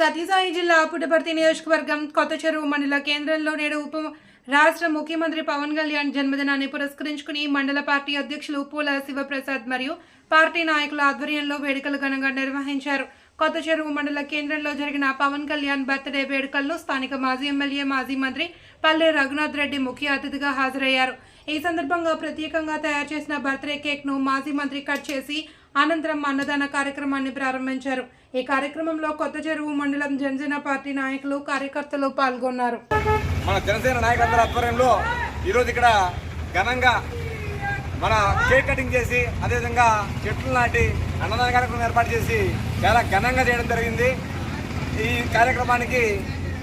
సత్యసాయి జిల్లా పుట్టపర్తి నియోజకవర్గం కొత్త చెరువు మండల కేంద్రంలో నేడు ఉప రాష్ట్ర ముఖ్యమంత్రి పవన్ కళ్యాణ్ జన్మదినాన్ని పురస్కరించుకుని మండల పార్టీ అధ్యక్షులు పూల శివప్రసాద్ మరియు పార్టీ నాయకుల ఆధ్వర్యంలో వేడుకలు ఘనంగా నిర్వహించారు. కొత్త చెరువు మండల కేంద్రంలో జరిగిన పవన్ కళ్యాణ్ బర్త్డే వేడుకల్లో స్థానిక మాజీ ఎమ్మెల్యే మాజీ మంత్రి పల్లె రఘునాథ్ రెడ్డి ముఖ్య అతిథిగా హాజరయ్యారు. ఈ సందర్భంగా ప్రత్యేకంగా తయారు చేసిన బర్త్డే కేక్ను మాజీ మంత్రి కట్ చేసి అనంతరం అన్నదాన కార్యక్రమాన్ని ప్రారంభించారు. ఈ కార్యక్రమంలో కొత్త చెరువు మండలం జనసేన పార్టీ నాయకులు కార్యకర్తలు పాల్గొన్నారు. మన జనసేన నాయకులందరి ఆధ్వర్యంలో ఈరోజు ఇక్కడ ఘనంగా మన కేక్ కటింగ్ చేసి అదేవిధంగా చెట్లు నాటి అన్నదాన కార్యక్రమం ఏర్పాటు చేసి చాలా ఘనంగా చేయడం జరిగింది. ఈ కార్యక్రమానికి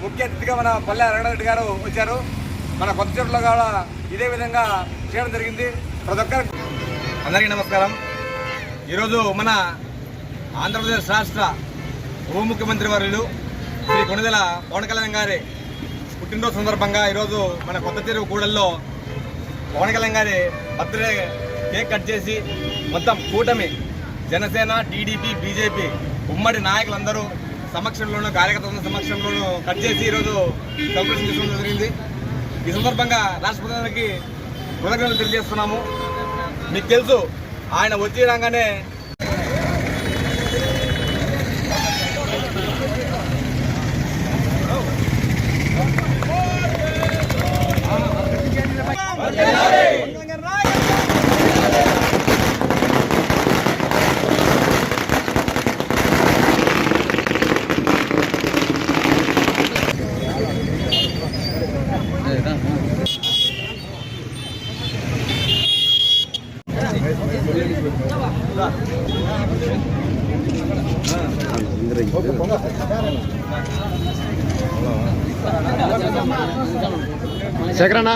ముఖ్య అతిథిగా మన పల్లె రంగారెడ్డి గారు వచ్చారు. మన కొత్త చెరువులో కూడా ఇదే విధంగా చేయడం జరిగింది. ప్రతి ఒక్కరు అందరికీ నమస్కారం. ఈరోజు మన ఆంధ్రప్రదేశ్ రాష్ట్ర ఉప ముఖ్యమంత్రి వర్యులు శ్రీ కొనుదల పవన్ కళ్యాణ్ గారి పుట్టినరోజు సందర్భంగా ఈరోజు మన కొత్త చెరువు కూడల్లో పవన్ కళ్యాణ్ గారి బర్త్డే కేక్ కట్ చేసి మొత్తం కూటమి జనసేన టీడీపీ బీజేపీ ఉమ్మడి నాయకులందరూ సమక్షంలోనూ కార్యకర్తల సమక్షంలోనూ కట్ చేసి ఈరోజు సెలబ్రేషన్ చేసుకోవడం జరిగింది. ఈ సందర్భంగా రాష్ట్రపతి ప్రధానికి కృతజ్ఞతలు తెలియజేస్తున్నాము. మీకు తెలుసు ఆయన వచ్చి రాగానే சேகரண்ணா